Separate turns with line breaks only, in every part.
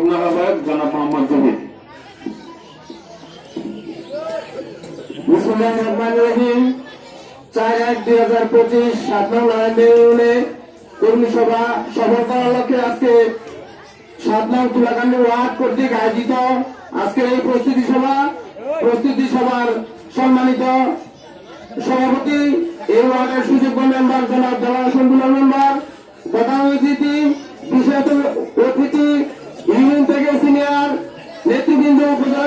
যুগ্ম আহ্বায়ক চার এক দুই হাজার পঁচিশ সাত নং ইউনিয়নে কর্মী সভা, সফল করার লক্ষ্যে আজকে সাত নং তুলাকান্দি ওয়ার্ড কর্তৃক আয়োজিত আজকের এই প্রস্তুতি সভা, প্রস্তুতি সভার সম্মানিত সভাপতি, এই ওয়ার্ডের সুযোগ্য মেম্বার জনাব সন্তুল্লাহ মেম্বার, প্রধান অতিথি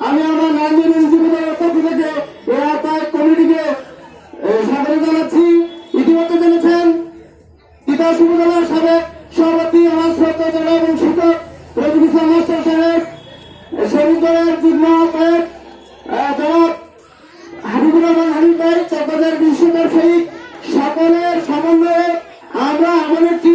আমি আমার নারায়ণদা মিউনিসিপ্যালের পক্ষ থেকে এই কমিটিকে স্বাগত জানাচ্ছি। ইতিমধ্যে জেনেছেন তিতাস উপজেলার সাবেক সভাপতি আমার শ্রদ্ধা জেলা এবং শিক্ষক রফিক ইসলাম মাস্টার সাহেব দলের যুগ্ম আহ্বায়ক আহ, জনাব হাবিবুর রহমান হাবিব ভাই সকলের সমন্বয়ে আমরা এমন একটি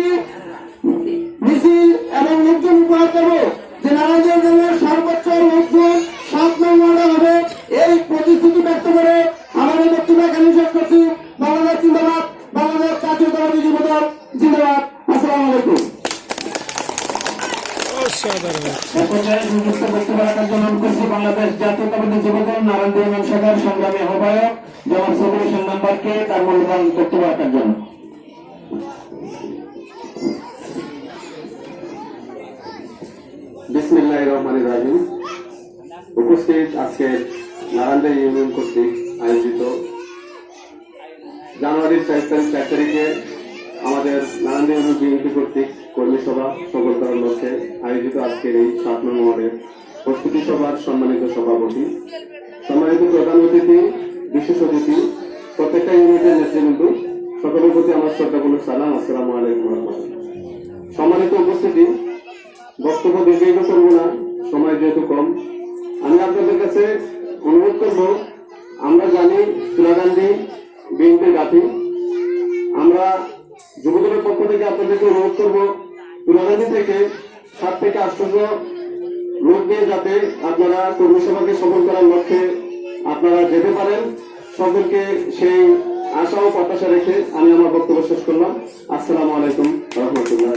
করছি। বাংলাদেশ জিন্দাবাদ। বাংলাদেশ জাতীয়তাবাদী যুবদল জিন্দাবাদ। আসসালামু আলাইকুম। বক্তব্য রাখার জন্য অনুরোধ করছি বাংলাদেশ জাতীয়তাবাদী যুবদল নারায়ণ শাখার সংগ্রামী আহ্বায়ক জনাব সবুল নাম্বারকে তার মূল্যবান বক্তব্য রাখার জন্য।
বিসমিল্লাহ রহমান রাহিম। উপস্থিত আজকে নারায়ণদা ইউনিয়ন কর্তৃক আয়োজিত জানুয়ারির চার তারিখ, চার তারিখে আমাদের ইউনিয়ন বিএনপি কর্তৃক কর্মী সভা সফল করার লক্ষ্যে আয়োজিত আজকের এই সাত নম্বরের প্রস্তুতি সভার সম্মানিত সভাপতি। সম্মানিত প্রধান অতিথি, বিশেষ অতিথি, প্রত্যেকটা ইউনিটের নেতৃবৃন্দ, সকলের প্রতি আমার শ্রদ্ধাপূর্ণ সালাম, আসসালামু আলাইকুম সম্মানিত উপস্থিতি, বক্তব্য দীর্ঘায়িত করব না, সময় যেহেতু কম, আমি আপনাদের কাছে অনুরোধ করব, আমরা জানি তুলাগান্ধী বিএনপি গাঁথি। আমরা যুবদলের পক্ষ থেকে আপনাদেরকে অনুরোধ করব পুরানি থেকে সাত থেকে আটশো লোক নিয়ে যাতে আপনারা কর্মী সভাকে সফল করার লক্ষ্যে আপনারা যেতে পারেন। সকলকে সেই আশা ও প্রত্যাশা রেখে আমি আমার বক্তব্য শেষ করলাম। আসসালামু আলাইকুম রহমতুল্লাহ।